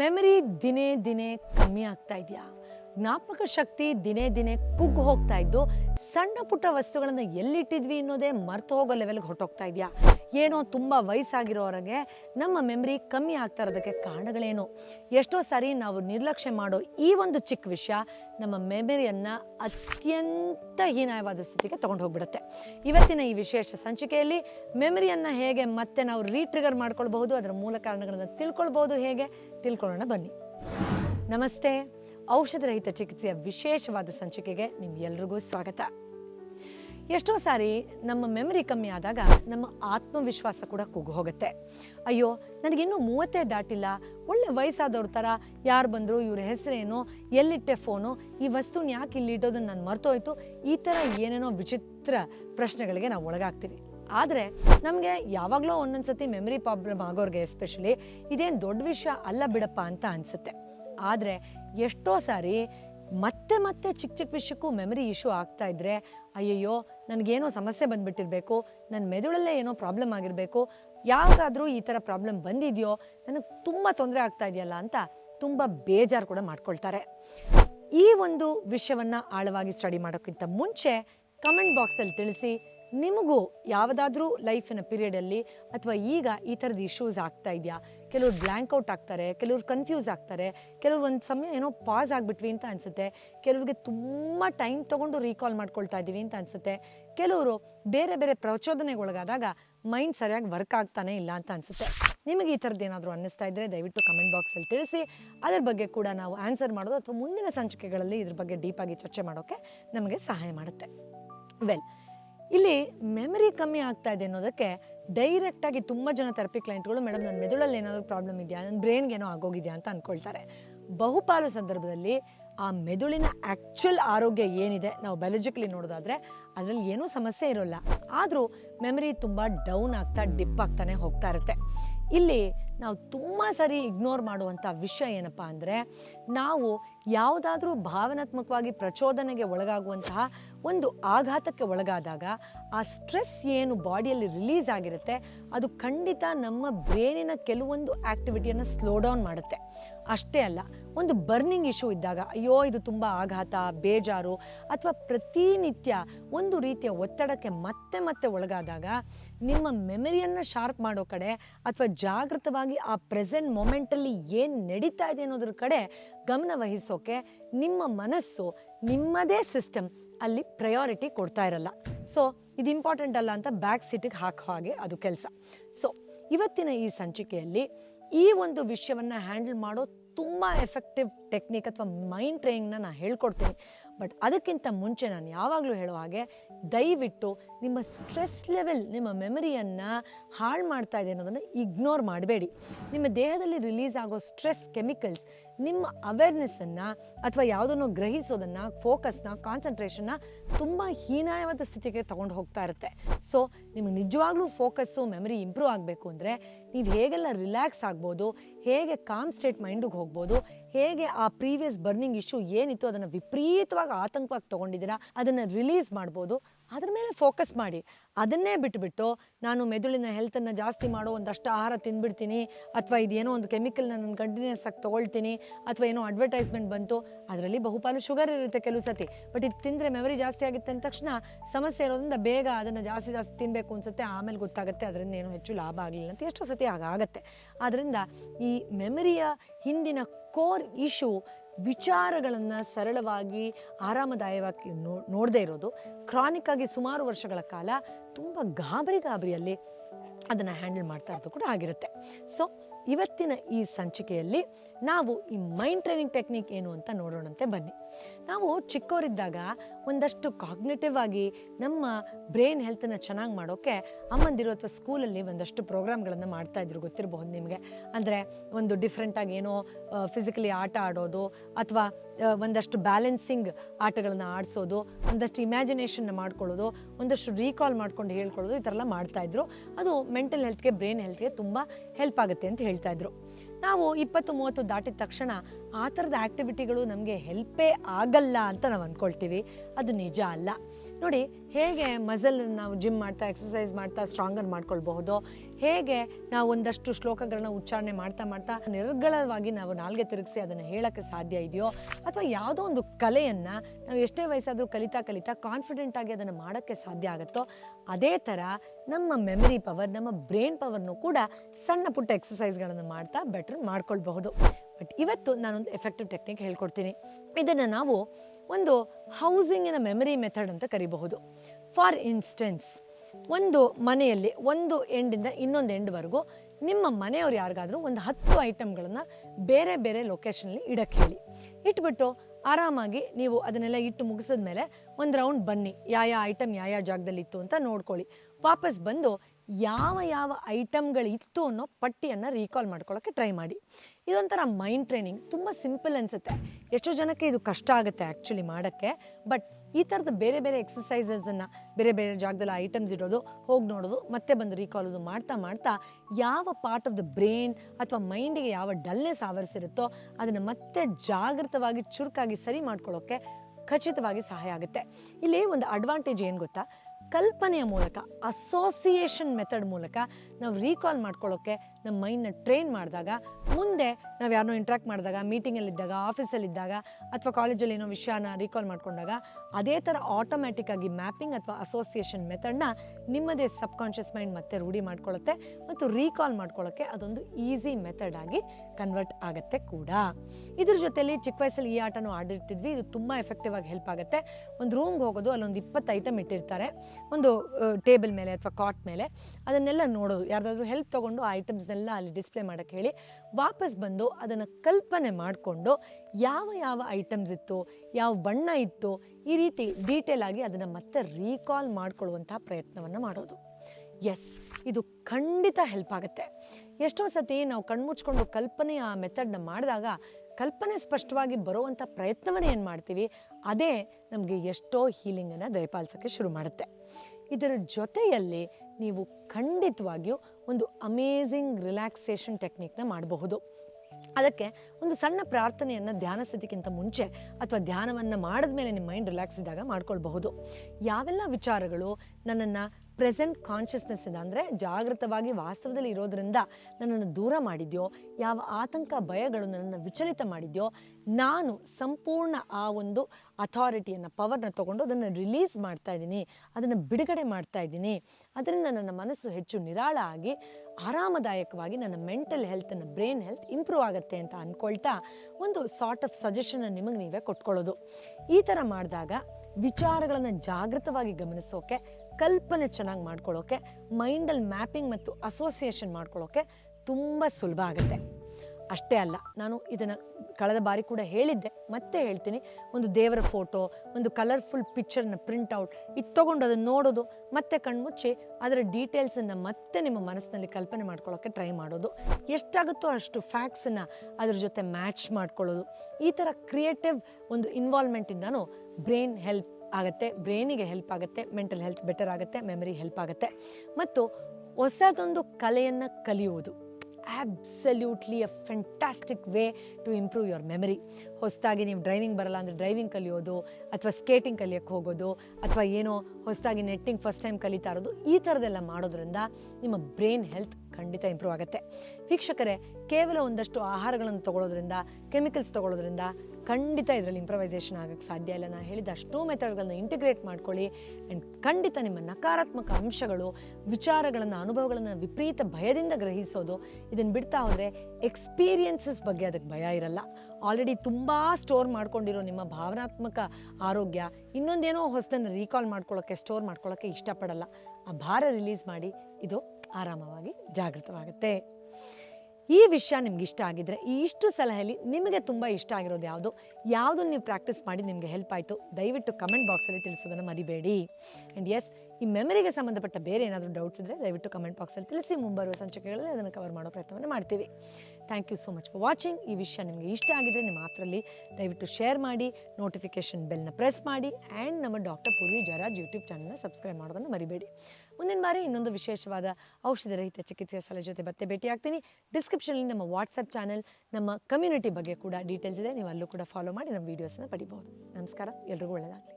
Memory ದಿನೇ ದಿನೇ ಕಮ್ಮಿ ಆಗ್ತಾ ಇದೆಯಾ ಜ್ಞಾಪಕ ಶಕ್ತಿ ದಿನೇ ದಿನೇ ಕುಗ್ಗು ಹೋಗ್ತಾ ಇದ್ದು, ಸಣ್ಣ ಪುಟ್ಟ ವಸ್ತುಗಳನ್ನು ಎಲ್ಲಿಟ್ಟಿದ್ವಿ ಅನ್ನೋದೇ ಮರ್ತು ಹೋಗೋ ಲೆವೆಲ್ಗೆ ಹೊಟ್ಟೋಗ್ತಾ ಇದೆಯಾ? ಏನೋ ತುಂಬ ವಯಸ್ಸಾಗಿರೋರಿಗೆ ನಮ್ಮ ಮೆಮ್ರಿ ಕಮ್ಮಿ ಆಗ್ತಾ ಇರೋದಕ್ಕೆ ಕಾರಣಗಳೇನು? ಎಷ್ಟೋ ಸಾರಿ ನಾವು ನಿರ್ಲಕ್ಷ್ಯ ಮಾಡೋ ಈ ಒಂದು ಚಿಕ್ಕ ವಿಷಯ ನಮ್ಮ ಮೆಮರಿಯನ್ನು ಅತ್ಯಂತ ಹೀನಾಯವಾದ ಸ್ಥಿತಿಗೆ ತಗೊಂಡು ಹೋಗ್ಬಿಡುತ್ತೆ. ಇವತ್ತಿನ ಈ ವಿಶೇಷ ಸಂಚಿಕೆಯಲ್ಲಿ ಮೆಮರಿಯನ್ನು ಹೇಗೆ ಮತ್ತೆ ನಾವು ರೀಟ್ರಿಗರ್ ಮಾಡ್ಕೊಳ್ಬಹುದು, ಅದರ ಮೂಲ ಕಾರಣಗಳನ್ನು ತಿಳ್ಕೊಳ್ಬಹುದು ಹೇಗೆ? ತಿಳ್ಕೊಳ್ಳೋಣ ಬನ್ನಿ. ನಮಸ್ತೆ. ಔಷಧ ರಹಿತ ಚಿಕಿತ್ಸೆಯ ವಿಶೇಷವಾದ ಸಂಚಿಕೆಗೆ ನಿಮ್ಗೆಲ್ರಿಗೂ ಸ್ವಾಗತ. ಎಷ್ಟೋ ಸಾರಿ ನಮ್ಮ ಮೆಮರಿ ಕಮ್ಮಿ ಆದಾಗ ನಮ್ಮ ಆತ್ಮವಿಶ್ವಾಸ ಕೂಡ ಕುಗ್ಗು ಹೋಗುತ್ತೆ. ಅಯ್ಯೋ, ನನಗಿನ್ನೂ ಮೂವತ್ತೇ ದಾಟಿಲ್ಲ. ಒಳ್ಳೆ ವಯಸ್ಸಾದವ್ರ ಥರ ಯಾರು ಬಂದರು, ಇವ್ರ ಹೆಸರೇನು, ಎಲ್ಲಿಟ್ಟೆ ಫೋನು, ಈ ವಸ್ತುನ ಯಾಕೆ ಇಲ್ಲಿ ಇಡೋದನ್ನ ನಾನು ಮರ್ತೋಯ್ತು? ಈ ಥರ ಏನೇನೋ ವಿಚಿತ್ರ ಪ್ರಶ್ನೆಗಳಿಗೆ ನಾವು ಒಳಗಾಗ್ತೀವಿ. ಆದರೆ ನಮಗೆ ಯಾವಾಗಲೋ ಒಂದೊಂದು ಸತಿ ಮೆಮರಿ ಪ್ರಾಬ್ಲಮ್ ಆಗೋರಿಗೆ ಎಸ್ಪೆಷಲಿ ಇದೇನು ದೊಡ್ಡ ವಿಷಯ ಅಲ್ಲ ಬಿಡಪ್ಪ ಅಂತ ಅನಿಸುತ್ತೆ. ಆದರೆ ಎಷ್ಟೋ ಸಾರಿ ಮತ್ತೆ ಮತ್ತೆ ಚಿಕ್ಕ ಚಿಕ್ಕ ವಿಷಯಕ್ಕೂ ಮೆಮರಿ ಇಶ್ಯೂ ಆಗ್ತಾ ಇದ್ರೆ, ಅಯ್ಯಯ್ಯೋ, ನನಗೇನೋ ಸಮಸ್ಯೆ ಬಂದುಬಿಟ್ಟಿರಬೇಕು ನನ್ನ ಮೆದುಳಲ್ಲೇ ಏನೋ ಪ್ರಾಬ್ಲಮ್ ಆಗಿರಬೇಕು ಯಾವಾಗಾದರೂ ಈ ಥರ ಪ್ರಾಬ್ಲಮ್ ಬಂದಿದೆಯೋ, ನನಗೆ ತುಂಬ ತೊಂದರೆ ಆಗ್ತಾ ಇದೆಯಲ್ಲ ಅಂತ ತುಂಬ ಬೇಜಾರು ಕೂಡ ಮಾಡ್ಕೊಳ್ತಾರೆ. ಈ ಒಂದು ವಿಷಯವನ್ನು ಆಳವಾಗಿ ಸ್ಟಡಿ ಮಾಡೋಕ್ಕಿಂತ ಮುಂಚೆ ಕಮೆಂಟ್ ಬಾಕ್ಸಲ್ಲಿ ತಿಳಿಸಿ, ನಿಮಗೂ ಯಾವುದಾದ್ರೂ ಲೈಫಿನ ಪೀರಿಯಡಲ್ಲಿ ಅಥವಾ ಈಗ ಈ ಥರದ ಇಶ್ಯೂಸ್ ಆಗ್ತಾ ಇದೆಯಾ? ಕೆಲವ್ರು ಬ್ಲ್ಯಾಂಕ್ ಔಟ್ ಆಗ್ತಾರೆ, ಕೆಲವ್ರು ಕನ್ಫ್ಯೂಸ್ ಆಗ್ತಾರೆ, ಕೆಲವ್ರು ಒಂದು ಸಮಯ ಏನೋ ಪಾಸ್ ಆಗಿಬಿಟ್ವಿ ಅಂತ ಅನಿಸುತ್ತೆ, ಕೆಲವ್ರಿಗೆ ತುಂಬ ಟೈಮ್ ತೊಗೊಂಡು ರೀಕಾಲ್ ಮಾಡ್ಕೊಳ್ತಾ ಇದ್ದೀವಿ ಅಂತ ಅನಿಸುತ್ತೆ, ಕೆಲವರು ಬೇರೆ ಬೇರೆ ಪ್ರಚೋದನೆಗೊಳಗಾದಾಗ ಮೈಂಡ್ ಸರಿಯಾಗಿ ವರ್ಕ್ ಆಗ್ತಾನೆ ಇಲ್ಲ ಅಂತ ಅನಿಸುತ್ತೆ. ನಿಮಗೆ ಈ ಥರದ್ದು ಏನಾದರೂ ಅನ್ನಿಸ್ತಾ ಇದ್ದರೆ ದಯವಿಟ್ಟು ಕಮೆಂಟ್ ಬಾಕ್ಸಲ್ಲಿ ತಿಳಿಸಿ, ಅದರ ಬಗ್ಗೆ ಕೂಡ ನಾವು ಆನ್ಸರ್ ಮಾಡೋದು ಅಥವಾ ಮುಂದಿನ ಸಂಚಿಕೆಗಳಲ್ಲಿ ಇದ್ರ ಬಗ್ಗೆ ಡೀಪಾಗಿ ಚರ್ಚೆ ಮಾಡೋಕ್ಕೆ ನಮಗೆ ಸಹಾಯ ಮಾಡುತ್ತೆ. ವೆಲ್ ಇಲ್ಲಿ ಮೆಮರಿ ಕಮ್ಮಿ ಆಗ್ತಾ ಇದೆ ಅನ್ನೋದಕ್ಕೆ ಡೈರೆಕ್ಟಾಗಿ ತುಂಬ ಜನ ಥೆರಪಿ ಕ್ಲೈಂಟ್ಗಳು ಮೇಡಮ್ ನನ್ನ ಮೆದುಳಲ್ಲಿ ಏನಾದರೂ ಪ್ರಾಬ್ಲಮ್ ಇದೆಯಾ? ನನ್ನ ಬ್ರೈನ್ಗೆ ಏನೋ ಆಗೋಗಿದೆಯಾ ಅಂತ ಅಂದ್ಕೊಳ್ತಾರೆ ಬಹುಪಾಲು ಸಂದರ್ಭದಲ್ಲಿ ಆ ಮೆದುಳಿನ ಆ್ಯಕ್ಚುಲ್ ಆರೋಗ್ಯ ಏನಿದೆ ನಾವು ಬಯಾಲಜಿಕಲಿ ನೋಡೋದಾದ್ರೆ ಅದರಲ್ಲಿ ಏನೂ ಸಮಸ್ಯೆ ಇರೋಲ್ಲ. ಆದರೂ ಮೆಮರಿ ತುಂಬ ಡೌನ್ ಆಗ್ತಾ ಡಿಪ್ ಆಗ್ತಾನೆ ಹೋಗ್ತಾ ಇರುತ್ತೆ. ಇಲ್ಲಿ ನಾವು ತುಂಬ ಸರಿ ಇಗ್ನೋರ್ ಮಾಡುವಂಥ ವಿಷಯ ಏನಪ್ಪ ಅಂದರೆ, ನಾವು ಯಾವುದಾದ್ರೂ ಭಾವನಾತ್ಮಕವಾಗಿ ಪ್ರಚೋದನೆಗೆ ಒಳಗಾಗುವಂತಹ ಒಂದು ಆಘಾತಕ್ಕೆ ಒಳಗಾದಾಗ ಆ ಸ್ಟ್ರೆಸ್ ಏನು ಬಾಡಿಯಲ್ಲಿ ರಿಲೀಸ್ ಆಗಿರುತ್ತೆ, ಅದು ಖಂಡಿತ ನಮ್ಮ ಬ್ರೇನಿನ ಕೆಲವೊಂದು ಆ್ಯಕ್ಟಿವಿಟಿಯನ್ನು ಸ್ಲೋ ಡೌನ್ ಮಾಡುತ್ತೆ. ಅಷ್ಟೇ ಅಲ್ಲ, ಒಂದು ಬರ್ನಿಂಗ್ ಇಶ್ಯೂ ಇದ್ದಾಗ, ಅಯ್ಯೋ ಇದು ತುಂಬ ಆಘಾತ, ಬೇಜಾರು ಅಥವಾ ಪ್ರತಿನಿತ್ಯ ಒಂದು ರೀತಿಯ ಒತ್ತಡಕ್ಕೆ ಮತ್ತೆ ಮತ್ತೆ ಒಳಗಾದಾಗ, ನಿಮ್ಮ ಮೆಮರಿಯನ್ನು ಶಾರ್ಪ್ ಮಾಡೋ ಕಡೆ ಅಥವಾ ಜಾಗೃತವಾಗಿ ಆ ಪ್ರೆಸೆಂಟ್ ಮೊಮೆಂಟಲ್ಲಿ ಏನು ನಡೀತಾ ಇದೆ ಅನ್ನೋದ್ರ ಕಡೆ ಗಮನ ವಹಿಸೋಕೆ ನಿಮ್ಮ ಮನಸ್ಸು ನಿಮ್ಮದೇ ಸಿಸ್ಟಮ್ ಅಲ್ಲಿ ಪ್ರಯಾರಿಟಿ ಕೊಡ್ತಾ ಇರಲ್ಲ. ಸೊ ಇದು ಇಂಪಾರ್ಟೆಂಟ್ ಅಲ್ಲ ಅಂತ ಬ್ಯಾಕ್ ಸೀಟಿಗೆ ಹಾಕೋ ಹಾಗೆ ಅದು ಕೆಲಸ. ಸೊ ಇವತ್ತಿನ ಈ ಸಂಚಿಕೆಯಲ್ಲಿ ಈ ಒಂದು ವಿಷಯವನ್ನು ಹ್ಯಾಂಡಲ್ ಮಾಡೋ ತುಂಬ ಎಫೆಕ್ಟಿವ್ ಟೆಕ್ನಿಕ್ ಅಥವಾ ಮೈಂಡ್ ಟ್ರೈನಿಂಗ್ನ ನಾನು ಹೇಳ್ಕೊಡ್ತೀನಿ. ಬಟ್ ಅದಕ್ಕಿಂತ ಮುಂಚೆ ನಾನು ಯಾವಾಗಲೂ ಹೇಳೋ ಹಾಗೆ ದಯವಿಟ್ಟು ನಿಮ್ಮ ಸ್ಟ್ರೆಸ್ ಲೆವೆಲ್ ನಿಮ್ಮ ಮೆಮರಿಯನ್ನು ಹಾಳು ಮಾಡ್ತಾ ಇದೆ ಅನ್ನೋದನ್ನು ಇಗ್ನೋರ್ ಮಾಡಬೇಡಿ. ನಿಮ್ಮ ದೇಹದಲ್ಲಿ ರಿಲೀಸ್ ಆಗೋ ಸ್ಟ್ರೆಸ್ ಕೆಮಿಕಲ್ಸ್ ನಿಮ್ಮ ಅವೇರ್ನೆಸ್ಸನ್ನು ಅಥವಾ ಯಾವುದನ್ನು ಗ್ರಹಿಸೋದನ್ನು ಫೋಕಸ್ನ ಕಾನ್ಸಂಟ್ರೇಷನ್ನ ತುಂಬ ಹೀನಾಯವಾದ ಸ್ಥಿತಿಗೆ ತಗೊಂಡು ಹೋಗ್ತಾ ಇರುತ್ತೆ. ಸೊ ನಿಮಗೆ ನಿಜವಾಗ್ಲೂ ಫೋಕಸ್ಸು ಮೆಮರಿ ಇಂಪ್ರೂವ್ ಆಗಬೇಕು ಅಂದರೆ ನೀವು ಹೇಗೆಲ್ಲ ರಿಲ್ಯಾಕ್ಸ್ ಆಗ್ಬೋದು, ಹೇಗೆ ಕಾಮ್ ಸ್ಟೇಟ್ ಮೈಂಡಿಗೆ ಹೋಗ್ಬೋದು, ಹೇಗೆ ಆ ಪ್ರೀವಿಯಸ್ ಬರ್ನಿಂಗ್ ಇಶ್ಯೂ ಏನಿತ್ತು ಅದನ್ನು ವಿಪರೀತವಾಗಿ ಆತಂಕವಾಗಿ ತೊಗೊಂಡಿದ್ದೀರಾ, ಅದನ್ನು ರಿಲೀಸ್ ಮಾಡ್ಬೋದು ಅದ್ರ ಮೇಲೆ ಫೋಕಸ್ ಮಾಡಿ. ಅದನ್ನೇ ಬಿಟ್ಬಿಟ್ಟು ನಾನು ಮೆದುಳಿನ ಹೆಲ್ತನ್ನು ಜಾಸ್ತಿ ಮಾಡೋ ಒಂದಷ್ಟು ಆಹಾರ ತಿಂದ್ಬಿಡ್ತೀನಿ ಅಥವಾ ಇದೇನೋ ಒಂದು ಕೆಮಿಕಲ್ನ ನಾನು ಕಂಟಿನ್ಯೂಸ್ ಆಗಿ ತೊಗೊಳ್ತೀನಿ, ಅಥವಾ ಏನೋ ಅಡ್ವರ್ಟೈಸ್ಮೆಂಟ್ ಬಂತು, ಅದರಲ್ಲಿ ಬಹುಪಾಲು ಶುಗರ್ ಇರುತ್ತೆ ಕೆಲವು ಸತಿ. ಬಟ್ ಇದು ತಿಂದರೆ ಮೆಮರಿ ಜಾಸ್ತಿ ಆಗುತ್ತೆ ಅಂದ ತಕ್ಷಣ ಸಮಸ್ಯೆ ಇರೋದ್ರಿಂದ ಬೇಗ ಅದನ್ನು ಜಾಸ್ತಿ ಜಾಸ್ತಿ ತಿನ್ನಬೇಕು ಅನ್ಸುತ್ತೆ, ಆಮೇಲೆ ಗೊತ್ತಾಗುತ್ತೆ ಅದರಿಂದ ಏನೋ ಹೆಚ್ಚು ಲಾಭ ಆಗಲಿಲ್ಲ ಅಂತ ಎಷ್ಟೋ ಸತಿ ಆಗಾಗತ್ತೆ ಆದ್ದರಿಂದ ಈ ಮೆಮರಿಯ ಹಿಂದಿನ ಕೋರ್ ಇಶ್ಯೂ ವಿಚಾರಗಳನ್ನು ಸರಳವಾಗಿ ಆರಾಮದಾಯವಾಗಿ ನೋ, ನೋಡದೇ ಇರೋದು. ಕ್ರಾನಿಕ್ಕಾಗಿ ಸುಮಾರು ವರ್ಷಗಳ ಕಾಲ ತುಂಬ ಗಾಬರಿ ಗಾಬರಿಯಲ್ಲಿ ಅದನ್ನು ಹ್ಯಾಂಡಲ್ ಮಾಡ್ತಾ ಇರೋದು ಕೂಡ ಆಗಿರುತ್ತೆ. ಸೊ ಇವತ್ತಿನ ಈ ಸಂಚಿಕೆಯಲ್ಲಿ ನಾವು ಈ ಮೈಂಡ್ ಟ್ರೈನಿಂಗ್ ಟೆಕ್ನಿಕ್ ಏನು ಅಂತ ನೋಡೋಣಂತೆ ಬನ್ನಿ. ನಾವು ಚಿಕ್ಕವರಿದ್ದಾಗ ಒಂದಷ್ಟು ಕಾಗ್ನೇಟಿವ್ ಆಗಿ ನಮ್ಮ ಬ್ರೈನ್ ಹೆಲ್ತನ್ನು ಚೆನ್ನಾಗಿ ಮಾಡೋಕ್ಕೆ ಅಮ್ಮಂದಿರು ಅಥವಾ ಸ್ಕೂಲಲ್ಲಿ ಒಂದಷ್ಟು ಪ್ರೋಗ್ರಾಮ್ಗಳನ್ನು ಮಾಡ್ತಾ ಇದ್ರು, ಗೊತ್ತಿರಬಹುದು ನಿಮಗೆ. ಅಂದರೆ ಒಂದು ಡಿಫ್ರೆಂಟಾಗಿ ಏನೋ ಫಿಸಿಕಲಿ ಆಟ ಆಡೋದು ಅಥವಾ ಒಂದಷ್ಟು ಬ್ಯಾಲೆನ್ಸಿಂಗ್ ಆಟಗಳನ್ನು ಆಡಿಸೋದು, ಒಂದಷ್ಟು ಇಮ್ಯಾಜಿನೇಷನ್ನ ಮಾಡ್ಕೊಳ್ಳೋದು, ಒಂದಷ್ಟು ರೀಕಾಲ್ ಮಾಡ್ಕೊಂಡು ಹೇಳ್ಕೊಳ್ಳೋದು ಈ ಥರ ಎಲ್ಲ ಮಾಡ್ತಾಯಿದ್ರು ಅದು ಮೆಂಟಲ್ ಹೆಲ್ತ್ಗೆ ಬ್ರೈನ್ ಹೆಲ್ತ್ಗೆ ತುಂಬ ಹೆಲ್ಪ್ ಆಗುತ್ತೆ ಅಂತ ಹೇಳ್ತಾ ಇದ್ರು. ನಾವು ಇಪ್ಪತ್ತು ಮೂವತ್ತು ದಾಟಿದ ತಕ್ಷಣ ಆ ಥರದ ಆ್ಯಕ್ಟಿವಿಟಿಗಳು ನಮಗೆ ಹೆಲ್ಪೇ ಆಗಲ್ಲ ಅಂತ ನಾವು ಅಂದ್ಕೊಳ್ತೀವಿ ಅದು ನಿಜ ಅಲ್ಲ. ನೋಡಿ, ಹೇಗೆ ಮಸಲ್ ನಾವು ಜಿಮ್ ಮಾಡ್ತಾ ಎಕ್ಸಸೈಸ್ ಮಾಡ್ತಾ ಸ್ಟ್ರಾಂಗರ್ ಮಾಡ್ಕೊಳ್ಬಹುದು, ಹೇಗೆ ನಾವು ಒಂದಷ್ಟು ಶ್ಲೋಕಗಳನ್ನ ಉಚ್ಚಾರಣೆ ಮಾಡ್ತಾ ಮಾಡ್ತಾ, ನಿರ್ಗಳವಾಗಿ ನಾವು ನಾಲ್ಗೆ ತಿರುಗಿಸಿ ಅದನ್ನು ಹೇಳೋಕ್ಕೆ ಸಾಧ್ಯ ಇದೆಯೋ, ಅಥವಾ ಯಾವುದೋ ಒಂದು ಕಲೆಯನ್ನು ನಾವು ಎಷ್ಟೇ ವಯಸ್ಸಾದರೂ ಕಲಿತಾ ಕಲಿತಾ ಕಾನ್ಫಿಡೆಂಟ್ ಆಗಿ ಅದನ್ನು ಮಾಡೋಕ್ಕೆ ಸಾಧ್ಯ ಆಗುತ್ತೋ, ಅದೇ ಥರ ನಮ್ಮ ಮೆಮರಿ ಪವರ್ ನಮ್ಮ ಬ್ರೈನ್ ಪವರ್ನು ಕೂಡ ಸಣ್ಣ ಪುಟ್ಟ ಎಕ್ಸಸೈಸ್ಗಳನ್ನು ಮಾಡ್ತಾ ಬೆಟರ್ ಮಾಡ್ಕೊಳ್ಬಹುದು. ಬಟ್ ಇವತ್ತು ನಾನೊಂದು ಎಫೆಕ್ಟಿವ್ ಟೆಕ್ನಿಕ್ ಹೇಳ್ಕೊಡ್ತೀನಿ. ಇದನ್ನು ನಾವು ಒಂದು ಹೌಸಿಂಗಿನ ಮೆಮರಿ ಮೆಥಡ್ ಅಂತ ಕರಿಬಹುದು. ಫಾರ್ ಇನ್ಸ್ಟೆನ್ಸ್ ಒಂದು ಮನೆಯಲ್ಲಿ ಒಂದು ಎಂಡಿಂದ ಇನ್ನೊಂದು ಎಂಡ್ವರೆಗೂ ನಿಮ್ಮ ಮನೆಯವ್ರು ಯಾರಿಗಾದರೂ ಒಂದು ಹತ್ತು ಐಟಮ್ಗಳನ್ನು ಬೇರೆ ಬೇರೆ ಲೊಕೇಶನಲ್ಲಿ ಇಡಕ್ಕೆ ಹೇಳಿ. ಇಟ್ಬಿಟ್ಟು ಆರಾಮಾಗಿ ನೀವು ಅದನ್ನೆಲ್ಲ ಇಟ್ಟು ಮುಗಿಸಿದ ಮೇಲೆ ಒಂದು ರೌಂಡ್ ಬನ್ನಿ. ಯಾವ ಯಾವ ಐಟಮ್ ಯಾವ ಯಾವ ಜಾಗದಲ್ಲಿ ಇತ್ತು ಅಂತ ನೋಡ್ಕೊಳ್ಳಿ. ವಾಪಸ್ ಬಂದು ಯಾವ ಯಾವ ಐಟಮ್ಗಳಿತ್ತು ಅನ್ನೋ ಪಟ್ಟಿಯನ್ನು ರೀಕಾಲ್ ಮಾಡ್ಕೊಳ್ಳೋಕ್ಕೆ ಟ್ರೈ ಮಾಡಿ. ಇದೊಂಥರ ಮೈಂಡ್ ಟ್ರೈನಿಂಗ್ ತುಂಬ ಸಿಂಪಲ್ ಅನಿಸುತ್ತೆ. ಎಷ್ಟೋ ಜನಕ್ಕೆ ಇದು ಕಷ್ಟ ಆಗುತ್ತೆ ಆ್ಯಕ್ಚುಲಿ ಮಾಡೋಕ್ಕೆ. ಬಟ್ ಈ ಥರದ ಬೇರೆ ಬೇರೆ ಎಕ್ಸಸೈಸಸನ್ನು ಬೇರೆ ಬೇರೆ ಜಾಗದಲ್ಲಿ ಐಟಮ್ಸ್ ಇಡೋದು, ಹೋಗಿ ನೋಡೋದು, ಮತ್ತೆ ಬಂದು ರೀಕಾಲೋದು ಮಾಡ್ತಾ ಮಾಡ್ತಾ ಯಾವ ಪಾರ್ಟ್ ಆಫ್ ದ ಬ್ರೈನ್ ಅಥವಾ ಮೈಂಡಿಗೆ ಯಾವ ಡಲ್ನೆಸ್ ಆವರಿಸಿರುತ್ತೋ ಅದನ್ನು ಮತ್ತೆ ಜಾಗೃತವಾಗಿ ಚುರುಕಾಗಿ ಸರಿ ಮಾಡ್ಕೊಳ್ಳೋಕ್ಕೆ ಖಚಿತವಾಗಿ ಸಹಾಯ ಆಗುತ್ತೆ. ಇಲ್ಲಿ ಒಂದು ಅಡ್ವಾಂಟೇಜ್ ಏನು ಗೊತ್ತಾ? ಕಲ್ಪನೆಯ ಮೂಲಕ ಅಸೋಸಿಯೇಷನ್ ಮೆಥಡ್ ಮೂಲಕ ನಾವು ರೀಕಾಲ್ ಮಾಡ್ಕೊಳ್ಳೋಕ್ಕೆ ನಮ್ಮ ಮೈಂಡ್ನ ಟ್ರೈನ್ ಮಾಡಿದಾಗ, ಮುಂದೆ ನಾವು ಯಾರನ್ನೋ ಇಂಟ್ರ್ಯಾಕ್ಟ್ ಮಾಡಿದಾಗ ಮೀಟಿಂಗಲ್ಲಿದ್ದಾಗ ಆಫೀಸಲ್ಲಿದ್ದಾಗ ಅಥವಾ ಕಾಲೇಜಲ್ಲಿ ಏನೋ ವಿಷಯನ ರೀಕಾಲ್ ಮಾಡ್ಕೊಂಡಾಗ ಅದೇ ಥರ ಆಟೋಮ್ಯಾಟಿಕ್ ಆಗಿ ಮ್ಯಾಪಿಂಗ್ ಅಥವಾ ಅಸೋಸಿಯೇಷನ್ ಮೆಥಡ್ನ ನಿಮ್ಮದೇ ಸಬ್ ಕಾನ್ಷಿಯಸ್ ಮೈಂಡ್ ಮತ್ತೆ ರೂಢಿ ಮಾಡ್ಕೊಳ್ಳುತ್ತೆ ಮತ್ತು ರೀಕಾಲ್ ಮಾಡ್ಕೊಳ್ಳೋಕ್ಕೆ ಅದೊಂದು ಈಸಿ ಮೆಥಡ್ ಆಗಿ ಕನ್ವರ್ಟ್ ಆಗುತ್ತೆ ಕೂಡ. ಇದ್ರ ಜೊತೆಲಿ ಚಿಕ್ಕ ವಯಸ್ಸಲ್ಲಿ ಈ ಆಟನೂ ಆಡಿರ್ತಿದ್ವಿ. ಇದು ತುಂಬ ಎಫೆಕ್ಟಿವ್ ಆಗಿ ಹೆಲ್ಪ್ ಆಗುತ್ತೆ. ಒಂದು ರೂಮ್ಗೆ ಹೋಗೋದು ಅಲ್ಲೊಂದು ಇಪ್ಪತ್ತು ಐಟಮ್ ಇಟ್ಟಿರ್ತಾರೆ. ಒಂದು ಟೇಬಲ್ ಮೇಲೆ ಅಥವಾ ಕಾಟ್ ಮೇಲೆ. ಅದನ್ನೆಲ್ಲ ನೋಡೋದು. ಯಾರ್ದಾದ್ರೂ ಹೆಲ್ಪ್ ತೊಗೊಂಡು ಆ ಐಟಮ್ಸ್ನೆಲ್ಲ ಅಲ್ಲಿ ಡಿಸ್ಪ್ಲೇ ಮಾಡೋಕ್ಕೆ ಹೇಳಿ ವಾಪಸ್ ಬಂದು ಅದನ್ನು ಕಲ್ಪನೆ ಮಾಡಿಕೊಂಡು ಯಾವ ಯಾವ ಐಟಮ್ಸ್ ಇತ್ತು, ಯಾವ ಬಣ್ಣ ಇತ್ತು ಈ ರೀತಿ ಡೀಟೇಲ್ ಆಗಿ ಅದನ್ನು ಮತ್ತೆ ರೀಕಾಲ್ ಮಾಡ್ಕೊಳ್ಳುವಂತಹ ಪ್ರಯತ್ನವನ್ನು ಮಾಡೋದು. ಎಸ್ ಇದು ಖಂಡಿತ ಹೆಲ್ಪ್ ಆಗುತ್ತೆ. ಎಷ್ಟೋ ಸತಿ ನಾವು ಕಣ್ಮುಚ್ಕೊಂಡು ಕಲ್ಪನೆ ಆ ಮೆಥಡ್ನ ಮಾಡಿದಾಗ ಕಲ್ಪನೆ ಸ್ಪಷ್ಟವಾಗಿ ಬರುವಂಥ ಪ್ರಯತ್ನವನ್ನು ಏನು ಮಾಡ್ತೀವಿ? ಅದೇ ನಮಗೆ ಎಷ್ಟೋ ಹೀಲಿಂಗನ್ನು ದಯಪಾಲಿಸೋಕ್ಕೆ ಶುರು ಮಾಡುತ್ತೆ. ಇದರ ಜೊತೆಯಲ್ಲಿ ನೀವು ಖಂಡಿತವಾಗಿಯೂ ಒಂದು ಅಮೇಝಿಂಗ್ ರಿಲ್ಯಾಕ್ಸೇಷನ್ ಟೆಕ್ನಿಕ್ನ ಮಾಡಬಹುದು. ಅದಕ್ಕೆ ಒಂದು ಸಣ್ಣ ಪ್ರಾರ್ಥನೆಯನ್ನು ಧ್ಯಾನ ಸ್ಥಿತಿಗಿಂತ ಮುಂಚೆ ಅಥವಾ ಧ್ಯಾನವನ್ನು ಮಾಡಿದ ಮೇಲೆ ನಿಮ್ಮ ಮೈಂಡ್ ರಿಲ್ಯಾಕ್ಸ್ ಇದ್ದಾಗ ಮಾಡ್ಕೊಳ್ಬಹುದು. ಯಾವೆಲ್ಲ ವಿಚಾರಗಳು ನನ್ನನ್ನು ಪ್ರೆಸೆಂಟ್ ಕಾನ್ಷಿಯಸ್ನೆಸ್ಸಿಂದ ಅಂದರೆ ಜಾಗೃತವಾಗಿ ವಾಸ್ತವದಲ್ಲಿ ಇರೋದರಿಂದ ನನ್ನನ್ನು ದೂರ ಮಾಡಿದ್ಯೋ, ಯಾವ ಆತಂಕ, ಭಯಗಳು ನನ್ನನ್ನು ವಿಚಲಿತ ಮಾಡಿದ್ಯೋ, ನಾನು ಸಂಪೂರ್ಣ ಆ ಒಂದು ಅಥಾರಿಟಿಯನ್ನು ಪವರ್ನ ತಗೊಂಡು ಅದನ್ನು ರಿಲೀಸ್ ಮಾಡ್ತಾ ಇದ್ದೀನಿ, ಅದನ್ನು ಬಿಡುಗಡೆ ಮಾಡ್ತಾ ಇದ್ದೀನಿ. ಅದರಿಂದ ನನ್ನ ಮನಸ್ಸು ಹೆಚ್ಚು ನಿರಾಳ ಆಗಿ ಆರಾಮದಾಯಕವಾಗಿ ನನ್ನ ಮೆಂಟಲ್ ಹೆಲ್ತ್ ನನ್ನ ಬ್ರೈನ್ ಹೆಲ್ತ್ ಇಂಪ್ರೂವ್ ಆಗುತ್ತೆ ಅಂತ ಅಂದ್ಕೊಳ್ತಾ ಒಂದು ಸಾರ್ಟ್ ಆಫ್ ಸಜೆಷನ್ ನಿಮಗೆ ನೀವೇ ಕೊಟ್ಕೊಳ್ಳೋದು. ಈ ಥರ ಮಾಡಿದಾಗ ವಿಚಾರಗಳನ್ನು ಜಾಗೃತವಾಗಿ ಗಮನಿಸೋಕೆ ಕಲ್ಪನೆ ಚೆನ್ನಾಗಿ ಮಾಡ್ಕೊಳ್ಳೋಕೆ, ಮೈಂಡಲ್ಲಿ ಮ್ಯಾಪಿಂಗ್ ಮತ್ತು ಅಸೋಸಿಯೇಷನ್ ಮಾಡ್ಕೊಳ್ಳೋಕೆ ತುಂಬ ಸುಲಭ ಆಗುತ್ತೆ. ಅಷ್ಟೇ ಅಲ್ಲ, ನಾನು ಇದನ್ನು ಕಳೆದ ಬಾರಿ ಕೂಡ ಹೇಳಿದ್ದೆ, ಮತ್ತೆ ಹೇಳ್ತೀನಿ. ಒಂದು ದೇವರ ಫೋಟೋ, ಒಂದು ಕಲರ್ಫುಲ್ ಪಿಕ್ಚರ್ನ ಪ್ರಿಂಟ್ಔಟ್ ಇದು ತೊಗೊಂಡು ಅದನ್ನು ನೋಡೋದು, ಮತ್ತೆ ಕಣ್ಮುಚ್ಚಿ ಅದರ ಡೀಟೇಲ್ಸನ್ನು ಮತ್ತೆ ನಿಮ್ಮ ಮನಸ್ಸಿನಲ್ಲಿ ಕಲ್ಪನೆ ಮಾಡ್ಕೊಳ್ಳೋಕ್ಕೆ ಟ್ರೈ ಮಾಡೋದು. ಎಷ್ಟಾಗುತ್ತೋ ಅಷ್ಟು ಫ್ಯಾಕ್ಟ್ಸನ್ನು ಅದ್ರ ಜೊತೆ ಮ್ಯಾಚ್ ಮಾಡ್ಕೊಳ್ಳೋದು. ಈ ಥರ ಕ್ರಿಯೇಟಿವ್ ಒಂದು ಇನ್ವಾಲ್ವ್ಮೆಂಟಿಂದನೂ ಬ್ರೈನ್ ಹೆಲ್ಪ್ ಆಗುತ್ತೆ, ಬ್ರೈನಿಗೆ ಹೆಲ್ಪ್ ಆಗುತ್ತೆ ಮೆಂಟಲ್ ಹೆಲ್ತ್ ಬೆಟರ್ ಆಗುತ್ತೆ ಮೆಮರಿ ಹೆಲ್ಪ್ ಆಗುತ್ತೆ. ಮತ್ತು ಹೊಸದೊಂದು ಕಲೆಯನ್ನು ಕಲಿಯುವುದು. Absolutely a fantastic way to improve your memory ಹೊಸದಾಗಿ ನೀವು ಡ್ರೈವಿಂಗ್ ಬರಲ್ಲ ಅಂದರೆ ಡ್ರೈವಿಂಗ್ ಕಲಿಯೋದು, ಅಥವಾ ಸ್ಕೇಟಿಂಗ್ ಕಲಿಯೋಕ್ಕೆ ಹೋಗೋದು, ಅಥವಾ ಏನೋ ಹೊಸದಾಗಿ ನೆಟ್ಟಿಂಗ್ ಫಸ್ಟ್ ಟೈಮ್ ಕಲಿತಾ ಇರೋದು, ಈ ಥರದ್ದೆಲ್ಲ ಮಾಡೋದ್ರಿಂದ ನಿಮ್ಮ ಬ್ರೈನ್ ಹೆಲ್ತ್ ಖಂಡಿತ ಇಂಪ್ರೂವ್ ಆಗುತ್ತೆ. ವೀಕ್ಷಕರೇ, ಕೇವಲ ಒಂದಷ್ಟು ಆಹಾರಗಳನ್ನು ತಗೊಳ್ಳೋದ್ರಿಂದ ಕೆಮಿಕಲ್ಸ್ ತಗೊಳ್ಳೋದ್ರಿಂದ ಖಂಡಿತ ಇದರಲ್ಲಿ ಇಂಪ್ರವೈಸೇಷನ್ ಆಗೋಕ್ಕೆ ಸಾಧ್ಯ ಇಲ್ಲ. ನಾನು ಹೇಳಿದ ಅಷ್ಟೂ ಮೆಥಡ್ಗಳನ್ನ ಇಂಟಿಗ್ರೇಟ್ ಮಾಡ್ಕೊಳ್ಳಿ ಆ್ಯಂಡ್ ಖಂಡಿತ ನಿಮ್ಮ ನಕಾರಾತ್ಮಕ ಅಂಶಗಳು, ವಿಚಾರಗಳನ್ನು, ಅನುಭವಗಳನ್ನು ವಿಪರೀತ ಭಯದಿಂದ ಗ್ರಹಿಸೋದು. ಇದನ್ನು ಬಿಡ್ತಾ ಹೋದರೆ ಎಕ್ಸ್ಪೀರಿಯನ್ಸಸ್ ಬಗ್ಗೆ ಅದಕ್ಕೆ ಭಯ ಇರಲ್ಲ. ಆಲ್ರೆಡಿ ತುಂಬ ಸ್ಟೋರ್ ಮಾಡ್ಕೊಂಡಿರೋ ನಿಮ್ಮ ಭಾವನಾತ್ಮಕ ಆರೋಗ್ಯ, ಇನ್ನೊಂದೇನೋ ಹೊಸದನ್ನು ರೀಕಾಲ್ ಮಾಡ್ಕೊಳ್ಳೋಕ್ಕೆ ಸ್ಟೋರ್ ಮಾಡ್ಕೊಳ್ಳೋಕ್ಕೆ ಇಷ್ಟಪಡಲ್ಲ. ಆ ಭಾರ ರಿಲೀಸ್ ಮಾಡಿ, ಇದು ಆರಾಮವಾಗಿ ಜಾಗೃತವಾಗುತ್ತೆ. ಈ ವಿಷಯ ನಿಮ್ಗೆ ಇಷ್ಟ ಆಗಿದ್ರೆ ಈ ಇಷ್ಟು ಸಲಹೆಯಲ್ಲಿ ನಿಮಗೆ ತುಂಬ ಇಷ್ಟ ಆಗಿರೋದು ಯಾವುದು? ಯಾವುದನ್ನು ನೀವು ಪ್ರಾಕ್ಟೀಸ್ ಮಾಡಿ ನಿಮಗೆ ಹೆಲ್ಪ್ ಆಯಿತು, ದಯವಿಟ್ಟು ಕಮೆಂಟ್ ಬಾಕ್ಸಲ್ಲಿ ತಿಳಿಸೋದನ್ನು ಮರಿಬೇಡಿ. ಆ್ಯಂಡ್ ಎಸ್ ಈ ಮೆಮರಿಗೆ ಸಂಬಂಧಪಟ್ಟ ಬೇರೆ ಏನಾದರೂ ಡೌಟ್ಸ್ ಇದ್ದರೆ ದಯವಿಟ್ಟು ಕಮೆಂಟ್ ಬಾಕ್ಸಲ್ಲಿ ತಿಳಿಸಿ, ಮುಂಬರುವ ಸಂಚಿಕೆಗಳಲ್ಲಿ ಅದನ್ನು ಕವರ್ ಮಾಡೋ ಪ್ರಯತ್ನವನ್ನು ಮಾಡ್ತೀವಿ. Thank you so much for watching ಈ ವಿಷಯ ನಿಮಗೆ ಇಷ್ಟ ಆಗಿದ್ರೆ ನಿಮ್ಮ ಹತ್ರಲ್ಲಿ ದಯವಿಟ್ಟು ಶೇರ್ ಮಾಡಿ ನೋಟಿಫಿಕೇಷನ್ ಬೆಲ್ನ ಪ್ರೆಸ್ ಮಾಡಿ ಆ್ಯಂಡ್ ನಮ್ಮ ಡಾಕ್ಟರ್ ಪೂರ್ವಿ ಜರಾಜ್ ಯೂಟ್ಯೂಬ್ ಚಾನಲ್ನ ಸಬ್ಸ್ಕ್ರೈಬ್ ಮಾಡೋದನ್ನು ಮರಿಬೇಡಿ. ಮುಂದಿನ ಬಾರಿ ಇನ್ನೊಂದು ವಿಶೇಷವಾದ ಔಷಧ ರಹಿತ ಚಿಕಿತ್ಸೆಯ ಸಲಹೆ ಜೊತೆ ಮತ್ತೆ ಭೇಟಿ ಆಗ್ತೀನಿ ಡಿಸ್ಕ್ರಿಪ್ಷನಲ್ಲಿ ನಮ್ಮ ವಾಟ್ಸಪ್ ಚಾನಲ್ ನಮ್ಮ ಕಮ್ಯುನಿಟಿ ಬಗ್ಗೆ ಕೂಡ ಡೀಟೇಲ್ಸ್ ಇದೆ. ನೀವು ಅಲ್ಲೂ ಕೂಡ ಫಾಲೋ ಮಾಡಿ ನಮ್ಮ ವೀಡಿಯೋಸನ್ನು ಪಡಿಬಹುದು. ನಮಸ್ಕಾರ. ಎಲ್ರಿಗೂ ಒಳ್ಳೆಯದಾಗಲಿ